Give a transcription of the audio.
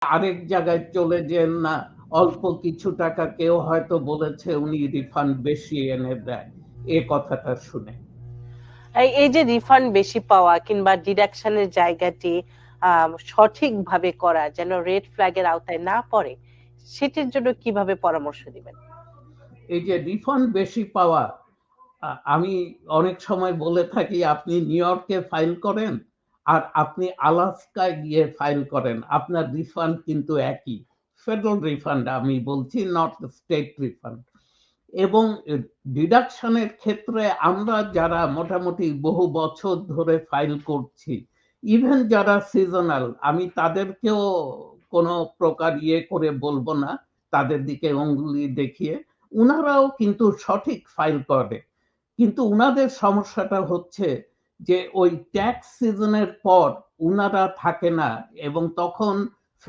আরেক জায়গায় চলে যেন না। অল্প কিছু টাকা কেউ হয়তো বলেছে উনি রিফান্ড বেশি এনে দেয়। এ কথাটা শুনে। এই- যে রিফান্ড বেশি পাওয়া কিংবা ডিডাকশনের জায়গাটি সঠিকভাবে করা যেন রেড ফ্ল্যাগের আওতায় না পড়ে সেটির জন্য কীভাবে পরামর্শ দিবেন? এই যে রিফান্ড বেশি পাওয়া আমি অনেক সময় বলে থাকি আপনি নিউ ইয়র্কে ফাইল করেন আর আপনি আলাস্কায় গিয়ে ফাইল করেন, আপনার রিফান্ড কিন্তু একই। ফেডারেল রিফান্ড আমি বলছি নট স্টেট রিফান্ড এবং ডিডাকশনের ক্ষেত্রে আমরা যারা মোটামুটি বহু বছর ধরে ফাইল করছি ইভেন যারা সিজনাল আমি তাদেরকেও কোনো প্রকার ইয়ে করে বলব না, তাদের দিকে অঙ্গুলি দেখিয়ে, উনারাও কিন্তু সঠিক ফাইল করে। কিন্তু উনাদের সমস্যাটা হচ্ছে যে ওই ট্যাক্স সিজনের পর উনারা থাকে না এবং তখন